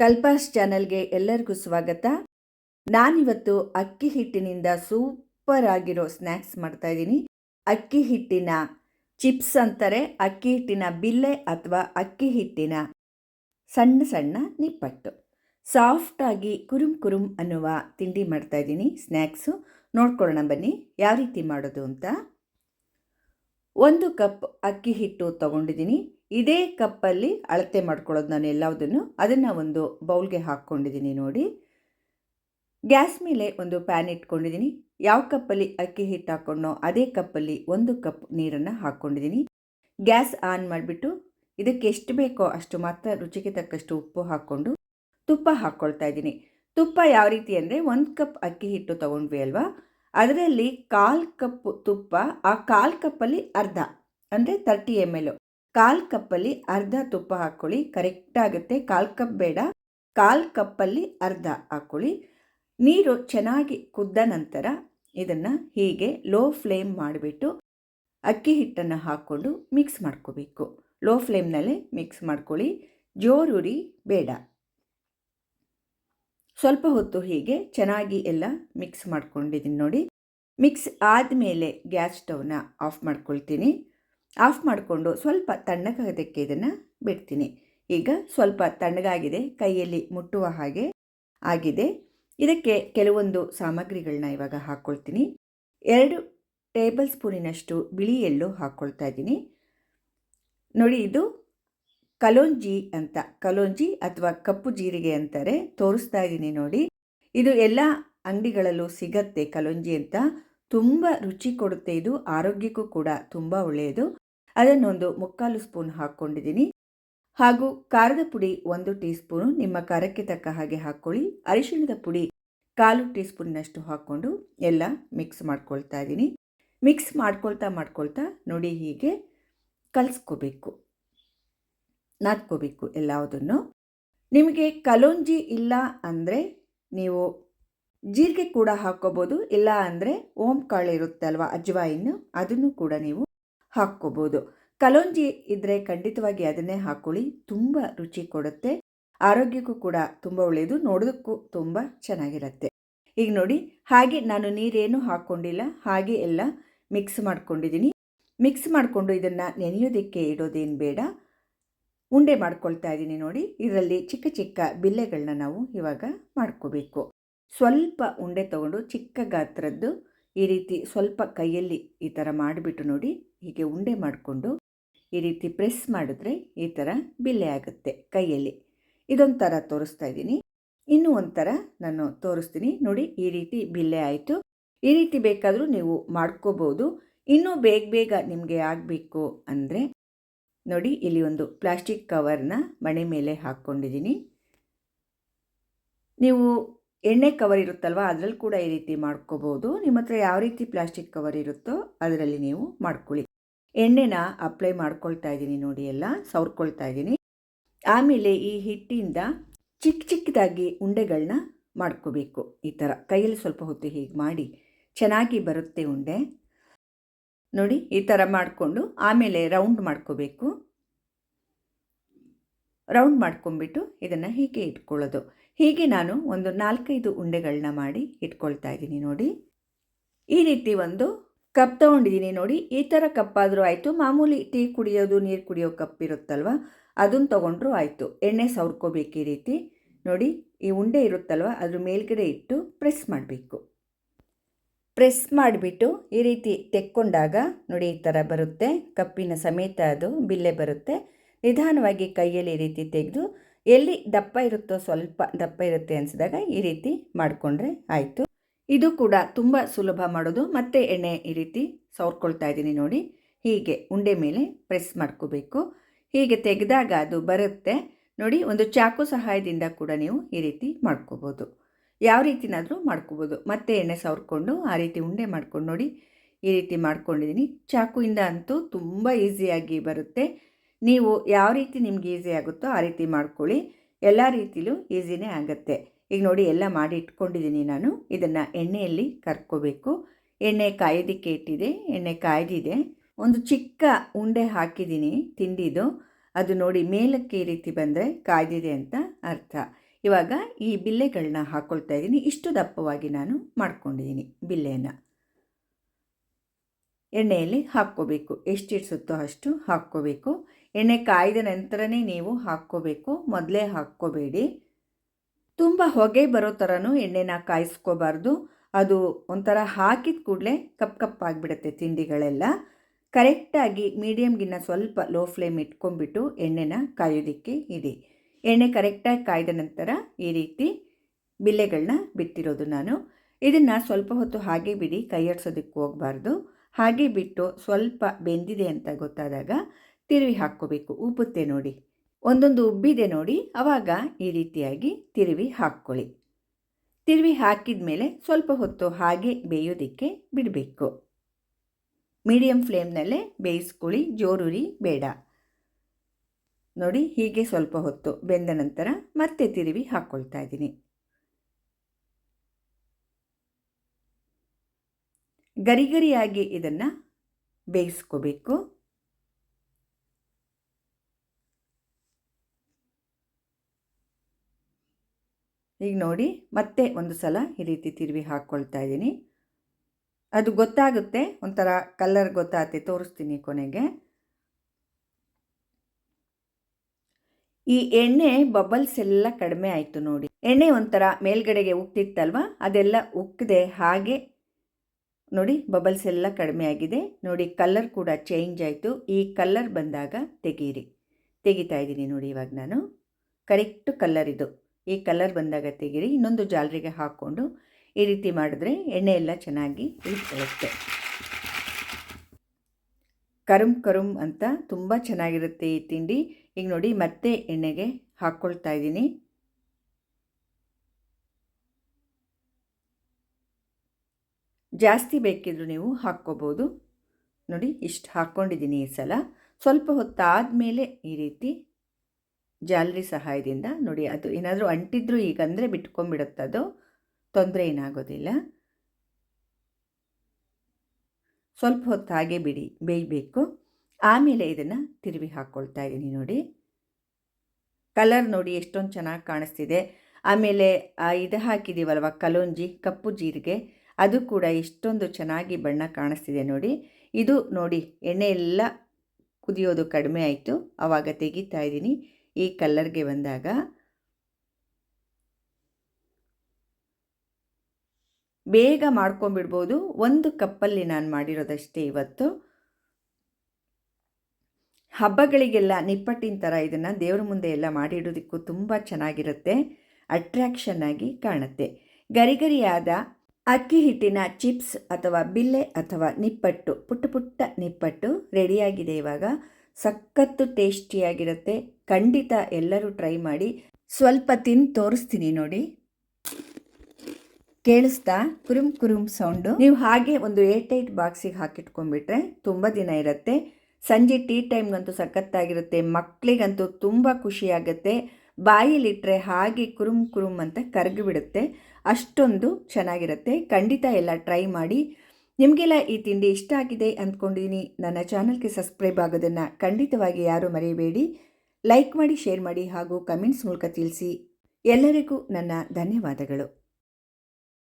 ಕಲ್ಪಾಸ್ ಚಾನಲ್ಗೆ ಎಲ್ಲರಿಗೂ ಸ್ವಾಗತ. ನಾನಿವತ್ತು ಅಕ್ಕಿ ಹಿಟ್ಟಿನಿಂದ ಸೂಪರ್ ಆಗಿರೋ ಸ್ನ್ಯಾಕ್ಸ್ ಮಾಡ್ತಾ ಇದ್ದೀನಿ. ಅಕ್ಕಿ ಹಿಟ್ಟಿನ ಚಿಪ್ಸ್ ಅಂತಾರೆ, ಅಕ್ಕಿ ಹಿಟ್ಟಿನ ಬಿಲ್ಲೆ ಅಥವಾ ಅಕ್ಕಿ ಹಿಟ್ಟಿನ ಸಣ್ಣ ಸಣ್ಣ ನಿಪ್ಪಟ್ಟು. ಸಾಫ್ಟಾಗಿ ಕುರುಮ್ ಕುರುಮ್ ಅನ್ನುವ ತಿಂಡಿ ಮಾಡ್ತಾ ಇದ್ದೀನಿ ಸ್ನ್ಯಾಕ್ಸು ನೋಡ್ಕೊಳ್ಳೋಣ ಬನ್ನಿ, ಯಾವ ರೀತಿ ಮಾಡೋದು ಅಂತ. ಒಂದು ಕಪ್ ಅಕ್ಕಿ ಹಿಟ್ಟು ತಗೊಂಡಿದ್ದೀನಿ. ಇದೇ ಕಪ್ಪಲ್ಲಿ ಅಳತೆ ಮಾಡ್ಕೊಳ್ಳೋದು ನಾನು ಎಲ್ಲದನ್ನು ಅದನ್ನು ಒಂದು ಬೌಲ್ಗೆ ಹಾಕ್ಕೊಂಡಿದ್ದೀನಿ ನೋಡಿ. ಗ್ಯಾಸ್ ಮೇಲೆ ಒಂದು ಪ್ಯಾನ್ ಇಟ್ಕೊಂಡಿದ್ದೀನಿ. ಯಾವ ಕಪ್ಪಲ್ಲಿ ಅಕ್ಕಿ ಹಿಟ್ಟು ಹಾಕ್ಕೊಂಡೋ ಅದೇ ಕಪ್ಪಲ್ಲಿ ಒಂದು ಕಪ್ ನೀರನ್ನು ಹಾಕ್ಕೊಂಡಿದ್ದೀನಿ. ಗ್ಯಾಸ್ ಆನ್ ಮಾಡಿಬಿಟ್ಟು ಇದಕ್ಕೆ ಎಷ್ಟು ಬೇಕೋ ಅಷ್ಟು ಮಾತ್ರ ರುಚಿಗೆ ತಕ್ಕಷ್ಟು ಉಪ್ಪು ಹಾಕ್ಕೊಂಡು ತುಪ್ಪ ಹಾಕ್ಕೊಳ್ತಾ ಇದ್ದೀನಿ. ತುಪ್ಪ ಯಾವ ರೀತಿ ಅಂದರೆ ಒಂದು ಕಪ್ ಅಕ್ಕಿ ಹಿಟ್ಟು ತೊಗೊಂಡ್ವಿ ಅಲ್ವಾ? ಅದರಲ್ಲಿ ಕಾಲ್ ಕಪ್ ತುಪ್ಪ, ಆ ಕಾಲು ಕಪ್ಪಲ್ಲಿ ಅರ್ಧ, ಅಂದರೆ ತರ್ಟಿ ಎಂ ಎಲ್ ಕಾಲು ಕಪ್ಪಲ್ಲಿ ಅರ್ಧ ತುಪ್ಪ ಹಾಕ್ಕೊಳ್ಳಿ ಕರೆಕ್ಟ್ ಆಗುತ್ತೆ. ಕಾಲು ಕಪ್ ಬೇಡ. ಕಾಲು ಕಪ್ಪಲ್ಲಿ ಅರ್ಧ ಹಾಕ್ಕೊಳ್ಳಿ. ನೀರು ಚೆನ್ನಾಗಿ ಕುದ್ದ ನಂತರ ಇದನ್ನು ಹೀಗೆ ಲೋ ಫ್ಲೇಮ್ ಮಾಡಿಬಿಟ್ಟು ಅಕ್ಕಿ ಹಿಟ್ಟನ್ನು ಹಾಕ್ಕೊಂಡು ಮಿಕ್ಸ್ ಮಾಡ್ಕೋಬೇಕು. ಲೋ ಫ್ಲೇಮ್ನಲ್ಲೇ ಮಿಕ್ಸ್ ಮಾಡ್ಕೊಳ್ಳಿ. ಜೋರುರಿ ಬೇಡ. ಸ್ವಲ್ಪ ಹೊತ್ತು ಹೀಗೆ ಚೆನ್ನಾಗಿ ಎಲ್ಲ ಮಿಕ್ಸ್ ಮಾಡ್ಕೊಂಡಿದ್ದೀನಿ ನೋಡಿ. ಮಿಕ್ಸ್ ಆದಮೇಲೆ ಗ್ಯಾಸ್ ಸ್ಟವ್ನ ಆಫ್ ಮಾಡ್ಕೊಳ್ತೀನಿ. ಆಫ್ ಮಾಡಿಕೊಂಡು ಸ್ವಲ್ಪ ತಣ್ಣಗಾಗೋದಕ್ಕೆ ಇದನ್ನು ಬಿಡ್ತೀನಿ. ಈಗ ಸ್ವಲ್ಪ ತಣ್ಣಗಾಗಿದೆ, ಕೈಯಲ್ಲಿ ಮುಟ್ಟುವ ಹಾಗೆ ಆಗಿದೆ. ಇದಕ್ಕೆ ಕೆಲವೊಂದು ಸಾಮಗ್ರಿಗಳನ್ನ ಇವಾಗ ಹಾಕ್ಕೊಳ್ತೀನಿ ಎರಡು ಟೇಬಲ್ ಸ್ಪೂನಿನಷ್ಟು ಬಿಳಿ ಎಳ್ಳು ಹಾಕ್ಕೊಳ್ತಾ ಇದ್ದೀನಿ. ನೋಡಿ, ಇದು ಕಲೋಂಜಿ ಅಂತ, ಕಲೋಂಜಿ ಅಥವಾ ಕಪ್ಪು ಜೀರಿಗೆ ಅಂತಾರೆ, ತೋರಿಸ್ತಾ ಇದ್ದೀನಿ ನೋಡಿ. ಇದು ಎಲ್ಲ ಅಂಗಡಿಗಳಲ್ಲೂ ಸಿಗತ್ತೆ ಕಲೋಂಜಿ ಅಂತ. ತುಂಬ ರುಚಿ ಕೊಡುತ್ತೆ ಇದು, ಆರೋಗ್ಯಕ್ಕೂ ಕೂಡ ತುಂಬ ಒಳ್ಳೆಯದು. ಅದನ್ನೊಂದು ಮುಕ್ಕಾಲು ಸ್ಪೂನ್ ಹಾಕ್ಕೊಂಡಿದ್ದೀನಿ. ಹಾಗೂ ಖಾರದ ಪುಡಿ ಒಂದು ಟೀ ಸ್ಪೂನು ನಿಮ್ಮ ಖಾರಕ್ಕೆ ತಕ್ಕ ಹಾಗೆ ಹಾಕ್ಕೊಳ್ಳಿ. ಅರಿಶಿಣದ ಪುಡಿ ಕಾಲು ಟೀ ಸ್ಪೂನ್ನಷ್ಟು ಹಾಕ್ಕೊಂಡು ಎಲ್ಲ ಮಿಕ್ಸ್ ಮಾಡ್ಕೊಳ್ತಾ ಇದ್ದೀನಿ. ಮಿಕ್ಸ್ ಮಾಡ್ಕೊಳ್ತಾ ಮಾಡ್ಕೊಳ್ತಾ ನೋಡಿ ಹೀಗೆ ಕಲಿಸ್ಕೋಬೇಕು. ನಾದ್ಕೋಬೇಕು ಎಲ್ಲದನ್ನು ನಿಮಗೆ ಕಲೋಂಜಿ ಇಲ್ಲ ಅಂದರೆ ನೀವು ಜೀರಿಗೆ ಕೂಡ ಹಾಕ್ಕೋಬೋದು, ಇಲ್ಲ ಅಂದರೆ ಓಂ ಕಾಳು ಇರುತ್ತೆ ಅಲ್ವಾ ಅಜ್ವಾಯಿನ್ನು ಅದನ್ನು ಕೂಡ ನೀವು ಹಾಕ್ಕೋಬೋದು. ಕಲೋಂಜಿ ಇದ್ದರೆ ಖಂಡಿತವಾಗಿ ಅದನ್ನೇ ಹಾಕ್ಕೊಳ್ಳಿ ತುಂಬ ರುಚಿ ಕೊಡುತ್ತೆ, ಆರೋಗ್ಯಕ್ಕೂ ಕೂಡ ತುಂಬ ಒಳ್ಳೆಯದು, ನೋಡೋದಕ್ಕೂ ತುಂಬ ಚೆನ್ನಾಗಿರುತ್ತೆ. ಈಗ ನೋಡಿ, ಹಾಗೆ ನಾನು ನೀರೇನು ಹಾಕ್ಕೊಂಡಿಲ್ಲ, ಹಾಗೆ ಎಲ್ಲ ಮಿಕ್ಸ್ ಮಾಡ್ಕೊಂಡಿದ್ದೀನಿ. ಮಿಕ್ಸ್ ಮಾಡಿಕೊಂಡು ಇದನ್ನು ನೆನೆಯೋದಕ್ಕೆ ಇಡೋದೇನು ಬೇಡ. ಉಂಡೆ ಮಾಡ್ಕೊಳ್ತಾ ಇದ್ದೀನಿ ನೋಡಿ. ಇದರಲ್ಲಿ ಚಿಕ್ಕ ಚಿಕ್ಕ ಬಿಲ್ಲೆಗಳನ್ನ ನಾವು ಇವಾಗ ಮಾಡ್ಕೋಬೇಕು. ಸ್ವಲ್ಪ ಉಂಡೆ ತಗೊಂಡು ಚಿಕ್ಕ ಗಾತ್ರದ್ದು ಈ ರೀತಿ ಸ್ವಲ್ಪ ಕೈಯಲ್ಲಿ ಈ ಥರ ಮಾಡಿಬಿಟ್ಟು ನೋಡಿ ಹೀಗೆ ಉಂಡೆ ಮಾಡಿಕೊಂಡು ಈ ರೀತಿ ಪ್ರೆಸ್ ಮಾಡಿದ್ರೆ ಈ ಥರ ಬಿಲ್ಲೆ ಆಗುತ್ತೆ ಕೈಯಲ್ಲಿ. ಇದೊಂಥರ ತೋರಿಸ್ತಾ ಇದ್ದೀನಿ. ಇನ್ನೂ ಒಂಥರ ನಾನು ತೋರಿಸ್ತೀನಿ ನೋಡಿ ಈ ರೀತಿ ಬಿಲ್ಲೆ ಆಯಿತು. ಈ ರೀತಿ ಬೇಕಾದರೂ ನೀವು ಮಾಡ್ಕೋಬೋದು. ಇನ್ನೂ ಬೇಗ ಬೇಗ ನಿಮಗೆ ಆಗಬೇಕು ಅಂದರೆ ನೋಡಿ, ಇಲ್ಲಿ ಒಂದು ಪ್ಲಾಸ್ಟಿಕ್ ಕವರ್ನ ಮಣೆ ಮೇಲೆ ಹಾಕ್ಕೊಂಡಿದ್ದೀನಿ. ನೀವು ಎಣ್ಣೆ ಕವರ್ ಇರುತ್ತಲ್ವ, ಅದರಲ್ಲಿ ಕೂಡ ಈ ರೀತಿ ಮಾಡ್ಕೋಬೋದು. ನಿಮ್ಮ ಹತ್ರ ಯಾವ ರೀತಿ ಪ್ಲಾಸ್ಟಿಕ್ ಕವರ್ ಇರುತ್ತೋ ಅದರಲ್ಲಿ ನೀವು ಮಾಡ್ಕೊಳ್ಳಿ. ಎಣ್ಣೆನ ಅಪ್ಲೈ ಮಾಡ್ಕೊಳ್ತಾ ಇದ್ದೀನಿ ನೋಡಿ ಎಲ್ಲ, ಸವರ್ಕೊಳ್ತಾ ಇದ್ದೀನಿ. ಆಮೇಲೆ ಈ ಹಿಟ್ಟಿಂದ ಚಿಕ್ಕ ಚಿಕ್ಕದಾಗಿ ಉಂಡೆಗಳನ್ನ ಮಾಡ್ಕೋಬೇಕು. ಈ ಥರ ಕೈಯಲ್ಲಿ ಸ್ವಲ್ಪ ಹೊತ್ತು ಹೀಗೆ ಮಾಡಿ ಚೆನ್ನಾಗಿ ಬರುತ್ತೆ ಉಂಡೆ. ನೋಡಿ, ಈ ಥರ ಮಾಡಿಕೊಂಡು ಆಮೇಲೆ ರೌಂಡ್ ಮಾಡ್ಕೋಬೇಕು. ರೌಂಡ್ ಮಾಡ್ಕೊಂಬಿಟ್ಟು ಇದನ್ನು ಹೀಗೆ ಇಟ್ಕೊಳ್ಳೋದು. ಹೀಗೆ ನಾನು ಒಂದು ನಾಲ್ಕೈದು ಉಂಡೆಗಳನ್ನ ಮಾಡಿ ಇಟ್ಕೊಳ್ತಾ ಇದ್ದೀನಿ ನೋಡಿ. ಈ ರೀತಿ ಒಂದು ಕಪ್ ತೊಗೊಂಡಿದ್ದೀನಿ ನೋಡಿ. ಈ ಥರ ಕಪ್ಪಾದರೂ ಆಯಿತು. ಮಾಮೂಲಿ ಟೀ ಕುಡಿಯೋದು, ನೀರು ಕುಡಿಯೋ ಕಪ್ ಇರುತ್ತಲ್ವ? ಅದನ್ನು ತೊಗೊಂಡ್ರೂ ಆಯಿತು. ಎಣ್ಣೆ ಸವರ್ಕೋಬೇಕು ಈ ರೀತಿ. ನೋಡಿ, ಈ ಉಂಡೆ ಇರುತ್ತಲ್ವ? ಅದ್ರ ಮೇಲ್ಗಡೆ ಇಟ್ಟು ಪ್ರೆಸ್ ಮಾಡಬೇಕು. ಪ್ರೆಸ್ ಮಾಡಿಬಿಟ್ಟು ಈ ರೀತಿ ತೆಕ್ಕೊಂಡಾಗ ನೋಡಿ ಈ ಥರ ಬರುತ್ತೆ. ಕಪ್ಪಿನ ಸಮೇತ ಅದು ಬಿಲ್ಲೆ ಬರುತ್ತೆ. ನಿಧಾನವಾಗಿ ಕೈಯಲ್ಲಿ ಈ ರೀತಿ ತೆಗೆದು ಎಲ್ಲಿ ದಪ್ಪ ಇರುತ್ತೋ ಸ್ವಲ್ಪ ದಪ್ಪ ಇರುತ್ತೆ ಅನಿಸಿದಾಗ ಈ ರೀತಿ ಮಾಡಿಕೊಂಡ್ರೆ ಆಯಿತು. ಇದು ಕೂಡ ತುಂಬ ಸುಲಭ ಮಾಡೋದು. ಮತ್ತೆ ಎಣ್ಣೆ ಈ ರೀತಿ ಸವರ್ಕೊಳ್ತಾ ಇದ್ದೀನಿ ನೋಡಿ. ಹೀಗೆ ಉಂಡೆ ಮೇಲೆ ಪ್ರೆಸ್ ಮಾಡ್ಕೋಬೇಕು. ಹೀಗೆ ತೆಗೆದಾಗ ಅದು ಬರುತ್ತೆ. ನೋಡಿ ಒಂದು ಚಾಕು ಸಹಾಯದಿಂದ ಕೂಡ ನೀವು ಈ ರೀತಿ ಮಾಡ್ಕೋಬೋದು. ಯಾವ ರೀತಿನಾದರೂ ಮಾಡ್ಕೋಬೋದು. ಮತ್ತೆ ಎಣ್ಣೆ ಸವರ್ಕೊಂಡು ಆ ರೀತಿ ಉಂಡೆ ಮಾಡ್ಕೊಂಡು ನೋಡಿ ಈ ರೀತಿ ಮಾಡ್ಕೊಂಡಿದ್ದೀನಿ ಚಾಕುವಿಂದ ಅಂತೂ ತುಂಬ ಈಸಿಯಾಗಿ ಬರುತ್ತೆ. ನೀವು ಯಾವ ರೀತಿ ನಿಮ್ಗೆ ಈಸಿ ಆಗುತ್ತೋ ಆ ರೀತಿ ಮಾಡ್ಕೊಳ್ಳಿ. ಎಲ್ಲ ರೀತಿಲೂ ಈಸಿನೇ ಆಗುತ್ತೆ. ಈಗ ನೋಡಿ ಎಲ್ಲ ಮಾಡಿ ಇಟ್ಕೊಂಡಿದ್ದೀನಿ ನಾನು. ಇದನ್ನು ಎಣ್ಣೆಯಲ್ಲಿ ಕರ್ಕೋಬೇಕು. ಎಣ್ಣೆ ಕಾಯೋದಕ್ಕೆ ಇಟ್ಟಿದೆ. ಎಣ್ಣೆ ಕಾಯ್ದಿದೆ. ಒಂದು ಚಿಕ್ಕ ಉಂಡೆ ಹಾಕಿದ್ದೀನಿ ತಿಂಡಿದು. ಅದು ನೋಡಿ ಮೇಲಕ್ಕೆ ಈ ರೀತಿ ಬಂದರೆ ಕಾಯ್ದಿದೆ ಅಂತ ಅರ್ಥ. ಇವಾಗ ಈ ಬಿಲ್ಲೆಗಳನ್ನ ಹಾಕ್ಕೊಳ್ತಾ ಇದ್ದೀನಿ. ಇಷ್ಟು ದಪ್ಪವಾಗಿ ನಾನು ಮಾಡ್ಕೊಂಡಿದ್ದೀನಿ ಬಿಲ್ಲೆಯನ್ನು. ಎಣ್ಣೆಯಲ್ಲಿ ಹಾಕ್ಕೋಬೇಕು. ಎಷ್ಟು ಇಡ್ಸುತ್ತೋ ಅಷ್ಟು ಹಾಕ್ಕೋಬೇಕು. ಎಣ್ಣೆ ಕಾಯ್ದ ನಂತರನೇ ನೀವು ಹಾಕ್ಕೋಬೇಕು. ಮೊದಲೇ ಹಾಕ್ಕೋಬೇಡಿ. ತುಂಬ ಹೊಗೆ ಬರೋ ಥರನೂ ಎಣ್ಣೆನ ಕಾಯಿಸ್ಕೋಬಾರ್ದು. ಅದು ಒಂಥರ ಹಾಕಿದ ಕೂಡಲೇ ಕಪ್ ಕಪ್ಪಾಗಿಬಿಡುತ್ತೆ ತಿಂಡಿಗಳೆಲ್ಲ. ಕರೆಕ್ಟಾಗಿ ಮೀಡಿಯಮ್ಗಿನ್ನ ಸ್ವಲ್ಪ ಲೋ ಫ್ಲೇಮ್ ಇಟ್ಕೊಂಡ್ಬಿಟ್ಟು ಎಣ್ಣೆನ ಕಾಯೋದಕ್ಕೆ ಇಡಿ ಎಣ್ಣೆ ಕರೆಕ್ಟಾಗಿ ಕಾಯ್ದ ನಂತರ ಈ ರೀತಿ ಬಿಲ್ಲೆಗಳನ್ನ ಬಿತ್ತಿರೋದು ನಾನು. ಇದನ್ನು ಸ್ವಲ್ಪ ಹೊತ್ತು ಹಾಗೆ ಬಿಡಿ ಕೈಯಾಡ್ಸೋದಕ್ಕೆ ಹೋಗಬಾರ್ದು. ಹಾಗೆ ಬಿಟ್ಟು ಸ್ವಲ್ಪ ಬೆಂದಿದೆ ಅಂತ ಗೊತ್ತಾದಾಗ ತಿರುವಿ ಹಾಕ್ಕೋಬೇಕು. ಉಬ್ಬುತ್ತೆ ನೋಡಿ. ಒಂದೊಂದು ಉಬ್ಬಿದೆ ನೋಡಿ. ಆವಾಗ ಈ ರೀತಿಯಾಗಿ ತಿರುವಿ ಹಾಕ್ಕೊಳ್ಳಿ. ತಿರುವಿ ಹಾಕಿದ ಮೇಲೆ ಸ್ವಲ್ಪ ಹೊತ್ತು ಹಾಗೆ ಬೇಯೋದಕ್ಕೆ ಬಿಡಬೇಕು. ಮೀಡಿಯಂ ಫ್ಲೇಮ್ನಲ್ಲೇ ಬೇಯಿಸ್ಕೊಳ್ಳಿ. ಜೋರುರಿ ಬೇಡ. ನೋಡಿ ಹೀಗೆ ಸ್ವಲ್ಪ ಹೊತ್ತು ಬೆಂದ ನಂತರ ಮತ್ತೆ ತಿರುವಿ ಹಾಕ್ಕೊಳ್ತಾ ಇದ್ದೀನಿ. ಗರಿ ಗರಿಯಾಗಿ ಇದನ್ನು ಬೇಯಿಸ್ಕೋಬೇಕು. ಈಗ ನೋಡಿ ಮತ್ತೆ ಒಂದು ಸಲ ಈ ರೀತಿ ತಿರುವಿ ಹಾಕ್ಕೊಳ್ತಾ ಇದ್ದೀನಿ. ಅದು ಗೊತ್ತಾಗುತ್ತೆ, ಒಂಥರ ಕಲ್ಲರ್ ಗೊತ್ತಾಗುತ್ತೆ, ತೋರಿಸ್ತೀನಿ ಕೊನೆಗೆ. ಈ ಎಣ್ಣೆ ಬಬಲ್ಸ್ ಎಲ್ಲ ಕಡಿಮೆ ಆಯಿತು ನೋಡಿ. ಎಣ್ಣೆ ಒಂಥರ ಮೇಲ್ಗಡೆಗೆ ಉಕ್ತಿತ್ತಲ್ವಾ? ಅದೆಲ್ಲ ಉಕ್ಕದೆ ಹಾಗೆ. ನೋಡಿ ಬಬಲ್ಸ್ ಎಲ್ಲ ಕಡಿಮೆ ಆಗಿದೆ. ನೋಡಿ ಕಲರ್ ಕೂಡ ಚೇಂಜ್ ಆಯಿತು. ಈ ಕಲರ್ ಬಂದಾಗ ತೆಗೀರಿ. ತೆಗಿತಾ ಇದ್ದೀನಿ ನೋಡಿ ಇವಾಗ ನಾನು. ಕರೆಕ್ಟ್ ಕಲರ್ ಇದು. ಈ ಕಲರ್ ಬಂದಾಗ ತೆಗೀರಿ. ಇನ್ನೊಂದು ಜಾಲರಿಗೆ ಹಾಕ್ಕೊಂಡು ಈ ರೀತಿ ಮಾಡಿದ್ರೆ ಎಣ್ಣೆ ಎಲ್ಲ ಚೆನ್ನಾಗಿ ಇಳಿಕೊಳ್ಳುತ್ತೆ ಕರುಮ್ ಕರುಮ್ ಅಂತ ತುಂಬ ಚೆನ್ನಾಗಿರುತ್ತೆ ಈ ತಿಂಡಿ. ಈಗ ನೋಡಿ ಮತ್ತೆ ಎಣ್ಣೆಗೆ ಹಾಕ್ಕೊಳ್ತಾ ಇದ್ದೀನಿ. ಜಾಸ್ತಿ ಬೇಕಿದ್ದರೂ ನೀವು ಹಾಕ್ಕೋಬೋದು. ನೋಡಿ ಇಷ್ಟು ಹಾಕ್ಕೊಂಡಿದ್ದೀನಿ ಈ ಸಲ. ಸ್ವಲ್ಪ ಹೊತ್ತಾದ ಮೇಲೆ ಈ ರೀತಿ ಜಾಲರಿ ಸಹಾಯದಿಂದ ನೋಡಿ ಅದು ಏನಾದರೂ ಅಂಟಿದ್ರು ಈಗ ಅಂದರೆ ಬಿಟ್ಕೊಂಡ್ಬಿಡುತ್ತದು ತೊಂದರೆ ಏನಾಗೋದಿಲ್ಲ. ಸ್ವಲ್ಪ ಹೊತ್ತು ಹಾಗೆ ಬಿಡಿ, ಬೇಯಬೇಕು. ಆಮೇಲೆ ಇದನ್ನು ತಿರುವಿ ಹಾಕ್ಕೊಳ್ತಾ ಇದ್ದೀನಿ ನೋಡಿ. ಕಲರ್ ನೋಡಿ ಎಷ್ಟೊಂದು ಚೆನ್ನಾಗಿ ಕಾಣಿಸ್ತಿದೆ. ಆಮೇಲೆ ಇದು ಹಾಕಿದ್ದೀವಲ್ವ ಕಲೋಂಜಿ, ಕಪ್ಪು ಜೀರಿಗೆ, ಅದು ಕೂಡ ಎಷ್ಟೊಂದು ಚೆನ್ನಾಗಿ ಬಣ್ಣ ಕಾಣಿಸ್ತಿದೆ ನೋಡಿ. ಇದು ನೋಡಿ, ಎಣ್ಣೆ ಎಲ್ಲ ಕುದಿಯೋದು ಕಡಿಮೆ ಆಯಿತು ಆವಾಗ ತೆಗಿತಾ ಇದ್ದೀನಿ. ಈ ಕಲ್ಲರ್ಗೆ ಬಂದಾಗ ಬೇಗ ಮಾಡ್ಕೊಂಬಿಡ್ಬೋದು ಒಂದು ಕಪ್ಪಲ್ಲಿ ನಾನು ಮಾಡಿರೋದಷ್ಟೇ ಇವತ್ತು. ಹಬ್ಬಗಳಿಗೆಲ್ಲ ನಿಪ್ಪಟ್ಟಿನ ಥರ ಇದನ್ನು ದೇವ್ರ ಮುಂದೆ ಎಲ್ಲ ಮಾಡಿಡೋದಕ್ಕೂ ತುಂಬ ಚೆನ್ನಾಗಿರುತ್ತೆ. ಅಟ್ರ್ಯಾಕ್ಷನ್ ಆಗಿ ಕಾಣುತ್ತೆ. ಗರಿಗರಿಯಾದ ಅಕ್ಕಿ ಹಿಟ್ಟಿನ ಚಿಪ್ಸ್ ಅಥವಾ ಬಿಲ್ಲೆ ಅಥವಾ ನಿಪ್ಪಟ್ಟು, ಪುಟ್ಟ ಪುಟ್ಟ ನಿಪ್ಪಟ್ಟು ರೆಡಿಯಾಗಿದೆ ಇವಾಗ. ಸಖತ್ತು ಟೇಸ್ಟಿಯಾಗಿರುತ್ತೆ. ಖಂಡಿತ ಎಲ್ಲರೂ ಟ್ರೈ ಮಾಡಿ. ಸ್ವಲ್ಪ ತಿಂದು ತೋರಿಸ್ತೀನಿ ನೋಡಿ. ಕೇಳಿಸ್ತಾ? ಕುರುಮ್ ಕುರುಮ್ ಸೌಂಡು. ನೀವು ಹಾಗೆ ಒಂದು ಏಟ್ ಏಟ್ ಬಾಕ್ಸಿಗೆ ಹಾಕಿಟ್ಕೊಂಡ್ಬಿಟ್ರೆ ತುಂಬ ದಿನ ಇರುತ್ತೆ. ಸಂಜೆ ಟೀ ಟೈಮ್ಗಂತೂ ಸಖತ್ತಾಗಿರುತ್ತೆ. ಮಕ್ಕಳಿಗಂತೂ ತುಂಬ ಖುಷಿಯಾಗುತ್ತೆ. ಬಾಯಿಲಿಟ್ಟರೆ ಹಾಗೆ ಕುರುಮ್ ಕುರುಮ್ ಅಂತ ಕರಗಿಬಿಡುತ್ತೆ. ಅಷ್ಟೊಂದು ಚೆನ್ನಾಗಿರುತ್ತೆ. ಖಂಡಿತ ಎಲ್ಲ ಟ್ರೈ ಮಾಡಿ. ನಿಮಗೆಲ್ಲ ಈ ತಿಂಡಿ ಇಷ್ಟ ಆಗಿದೆ ಅಂದ್ಕೊಂಡಿದ್ದೀನಿ ನನ್ನ ಚಾನಲ್ಗೆ ಸಬ್ಸ್ಕ್ರೈಬ್ ಆಗೋದನ್ನು ಖಂಡಿತವಾಗಿ ಯಾರೂ ಮರೆಯಬೇಡಿ ಲೈಕ್ ಮಾಡಿ, ಶೇರ್ ಮಾಡಿ ಹಾಗೂ ಕಮೆಂಟ್ಸ್ ಮೂಲಕ ತಿಳಿಸಿ. ಎಲ್ಲರಿಗೂ ನನ್ನ ಧನ್ಯವಾದಗಳು.